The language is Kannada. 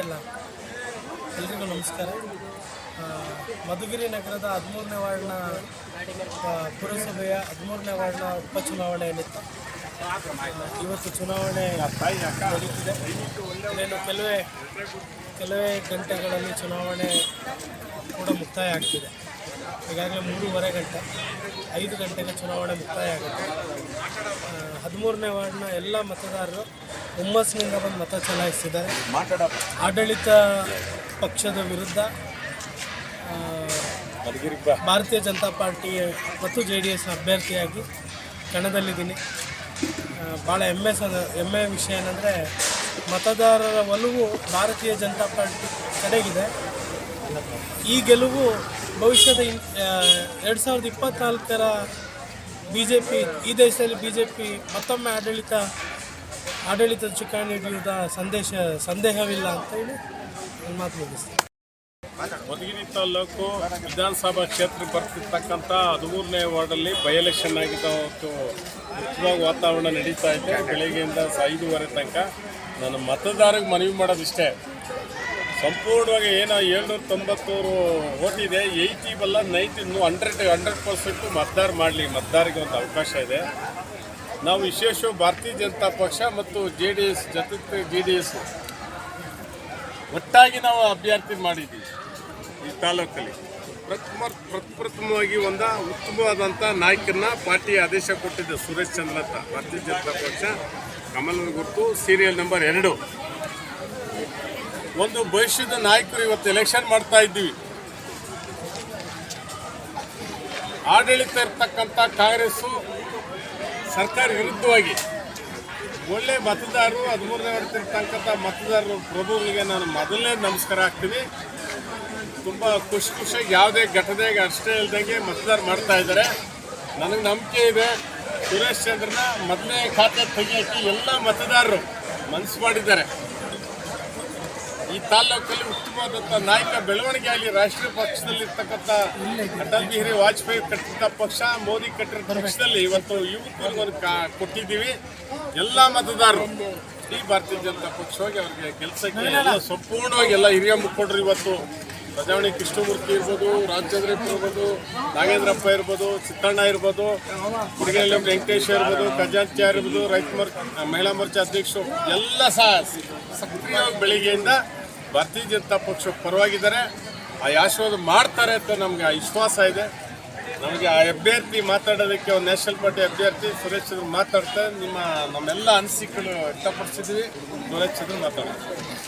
ಇಲ್ಲ. ಎಲ್ರಿಗೂ ನಮಸ್ಕಾರ. ಮಧುಗಿರಿ ನಗರದ ಹದಿಮೂರನೇ ವಾರ್ಡ್ನ ಪುರಸಭೆಯ ಹದಿಮೂರನೇ ವಾರ್ಡ್ನ ಉಪಚುನಾವಣೆ ಏನಿತ್ತು? ಇವತ್ತು ಚುನಾವಣೆ ನಡೀತಿದೆ. ಇನ್ನೇನು ಕೆಲವೇ ಕೆಲವೇ ಗಂಟೆಗಳಲ್ಲಿ ಚುನಾವಣೆ ಕೂಡ ಮುಕ್ತಾಯ ಆಗ್ತಿದೆ. ಈಗಾಗಲೇ ಮೂರುವರೆ ಗಂಟೆ, ಐದು ಗಂಟೆಗೆ ಚುನಾವಣೆ ಮುಕ್ತಾಯ ಆಗುತ್ತೆ. ಹದಿಮೂರನೇ ವಾರ್ಡ್ನ ಎಲ್ಲ ಮತದಾರರು ಹುಮ್ಮಸ್ಸಿನಿಂದ ಬಂದು ಮತ ಚಲಾಯಿಸಿದ್ದಾರೆ. ಆಡಳಿತ ಪಕ್ಷದ ವಿರುದ್ಧ ಭಾರತೀಯ ಜನತಾ ಪಾರ್ಟಿ ಮತ್ತು ಜೆ ಡಿ ಎಸ್ ಅಭ್ಯರ್ಥಿಯಾಗಿ ಕಣದಲ್ಲಿದ್ದೀನಿ. ಭಾಳ ಹೆಮ್ಮೆ ಸದ ಹೆಮ್ಮೆಯ ವಿಷಯ ಏನಂದರೆ ಮತದಾರರ ಒಲವು ಭಾರತೀಯ ಜನತಾ ಪಾರ್ಟಿ ಕಡೆಗಿದೆ. ಈ ಗೆಲುವು ಭವಿಷ್ಯದ ಎರಡು ಸಾವಿರದ ಇಪ್ಪತ್ತ್ನಾಲ್ಕರ ಬಿ ಜೆ ಪಿ ಈ ದೇಶದಲ್ಲಿ ಬಿ ಜೆ ಪಿ ಮತ್ತೊಮ್ಮೆ ಆಡಳಿತ, ಆಡಳಿತದ ಚುಕ್ಕಾಣಿ ಹಿಡಿಯುವುದ ಸಂದೇಶ, ಸಂದೇಹವಿಲ್ಲ ಅಂತ ಹೇಳಿ ನನ್ನ ಮಾತು ಮುಗಿಸ್ತೀನಿ. ಮಧುಗಿರಿ ತಾಲೂಕು ವಿಧಾನಸಭಾ ಕ್ಷೇತ್ರಕ್ಕೆ ಬರ್ತಿರ್ತಕ್ಕಂಥ ಹದಿಮೂರನೇ ವಾರ್ಡಲ್ಲಿ ಬೈ ಎಲೆಕ್ಷನ್ ಆಗಿದ್ದ ಮುಖ್ಯವಾಗಿ ವಾತಾವರಣ ನಡೀತಾ ಇದೆ. ಬೆಳಗ್ಗೆಯಿಂದ ಐದೂವರೆ ತನಕ ನಾನು ಮತದಾರರಿಗೆ ಮನವಿ ಮಾಡೋದಿಷ್ಟೇ. ಸಂಪೂರ್ಣವಾಗಿ ಏನು ಏಳ್ನೂರ ತೊಂಬತ್ತೂರು ಓಟಿದೆ ಏಯ್ಟಿ ಬಲ್ಲ ನೈಂಟಿ ಇನ್ನು ಹಂಡ್ರೆಡ್ ಹಂಡ್ರೆಡ್ ಪರ್ಸೆಂಟು ಮತದಾರ ಮಾಡಲಿ ಮತದಾರಿಗೆ ಒಂದು ಅವಕಾಶ ಇದೆ. ನಾವು ವಿಶೇಷ ಭಾರತೀಯ ಜನತಾ ಪಕ್ಷ ಮತ್ತು ಜೆ ಡಿ ಎಸ್ ಜೊತೆ ಜೆ ಡಿ ಎಸ್ ಒಟ್ಟಾಗಿ ನಾವು ಅಭ್ಯರ್ಥಿ ಮಾಡಿದ್ದೀವಿ. ಈ ತಾಲೂಕಲ್ಲಿ. ಪ್ರಥಮ ಪ್ರಥಮವಾಗಿ ಒಂದು ಉತ್ತಮವಾದಂಥ ನಾಯಕರನ್ನ ಪಾರ್ಟಿ ಆದೇಶ ಕೊಟ್ಟಿದ್ದೆ ಸುರೇಶ್ ಚಂದ್ರ ಅಂತ ಭಾರತೀಯ ಜನತಾ ಪಕ್ಷ, ಕಮಲ್ ಗುರುತು ಸೀರಿಯಲ್ ನಂಬರ್ ಎರಡು. ಒಂದು ಭವಿಷ್ಯದ ನಾಯಕರು ಇವತ್ತು ಎಲೆಕ್ಷನ್ ಮಾಡ್ತಾ ಇದ್ದೀವಿ. ಆಡಳಿತ ಇರ್ತಕ್ಕಂಥ ಕಾಂಗ್ರೆಸ್ಸು ಸರ್ಕಾರ ವಿರುದ್ಧವಾಗಿ ಒಳ್ಳೆ ಮತದಾರರು, ಹದಿಮೂರನೇ ಇರ್ತಕ್ಕಂಥ ಮತದಾರರು ಪ್ರಭುಗಳಿಗೆ ನಾನು ಮೊದಲನೇ ನಮಸ್ಕಾರ ಹಾಕ್ತೀನಿ. ತುಂಬ ಖುಷಿ ಖುಷಿಯಾಗಿ ಯಾವುದೇ ಘಟನೆಗೆ ಅಷ್ಟೇ ಇಲ್ದಂಗೆ ಮತದಾರ ಮಾಡ್ತಾ ಇದ್ದಾರೆ. ನನಗೆ ನಂಬಿಕೆ ಇದೆ. ಸುರೇಶ್ ಚಂದ್ರನ ಮೊದಲನೇ ಖಾತೆ ತೆಗಿಯೋಕ್ಕೆ ಎಲ್ಲ ಮತದಾರರು ಮನಸ್ಸು ಮಾಡಿದ್ದಾರೆ. ಈ ತಾಲೂಕಲ್ಲಿ ಉತ್ತಮವಾದಂಥ ನಾಯಕ ಬೆಳವಣಿಗೆ ಆಗಲಿ, ರಾಷ್ಟ್ರೀಯ ಪಕ್ಷದಲ್ಲಿರ್ತಕ್ಕಂಥ ಅಟಲ್ ಬಿಹಾರಿ ವಾಜಪೇಯಿ ಕಟ್ಟಿದ ಪಕ್ಷ, ಮೋದಿ ಕಟ್ಟಿರೋ ಪಕ್ಷದಲ್ಲಿ ಇವತ್ತು ಯುವಕರಿಗೆ ಒಂದು ಕಾ ಕೊಟ್ಟಿದ್ದೀವಿ. ಎಲ್ಲ ಮತದಾರರು, ಈ ಭಾರತೀಯ ಜನತಾ ಹೋಗಿ ಅವ್ರಿಗೆ ಕೆಲಸಕ್ಕೆ ಎಲ್ಲ ಸಂಪೂರ್ಣವಾಗಿ ಎಲ್ಲ ಹಿರಿಯ ಮುಖಂಡರು ಇವತ್ತು ಪ್ರಜಾವಣಿ ಕೃಷ್ಣಮೂರ್ತಿ ಇರ್ಬೋದು, ರಾಮಚಂದ್ರಪ್ಪ ಇರ್ಬೋದು, ನಾಗೇಂದ್ರಪ್ಪ ಇರ್ಬೋದು ಚಿತ್ತಣ್ಣ ಇರ್ಬೋದು ಕುಡಿಗೆಲ್ಲ ವೆಂಕಟೇಶ್ ಇರ್ಬೋದು, ಖಜಾಂಚ ಇರ್ಬೋದು, ರೈತ ಮೋರ್ಚಾ, ಮಹಿಳಾ ಮೋರ್ಚಾ ಅಧ್ಯಕ್ಷರು ಎಲ್ಲ ಸಹ ಸಕ್ರಿಯವಾಗಿ ಬೆಳಿಗ್ಗೆಯಿಂದ ಭಾರತೀಯ ಜನತಾ ಪಕ್ಷ ಪರವಾಗಿದ್ದಾರೆ ಆ ಆಶೀರ್ವಾದ ಮಾಡ್ತಾರೆ ಅಂತ ನಮಗೆ ವಿಶ್ವಾಸ ಇದೆ. ನಮಗೆ ಆ ಅಭ್ಯರ್ಥಿ ಮಾತಾಡೋದಕ್ಕೆ ಒಂದು ನ್ಯಾಷನಲ್ ಪಾರ್ಟಿ ಅಭ್ಯರ್ಥಿ ಸುರೇಶ್ ಚಂದ್ರ ಮಾತಾಡ್ತಾರೆ. ನಿಮ್ಮ ನಮ್ಮೆಲ್ಲ ಅನಿಸಿಕೆಗಳು ವ್ಯಕ್ತಪಡಿಸಿದ್ವಿ ಸುರೇಶ್ ಚಂದ್ರ ಮಾತಾಡ್ತಾರೆ.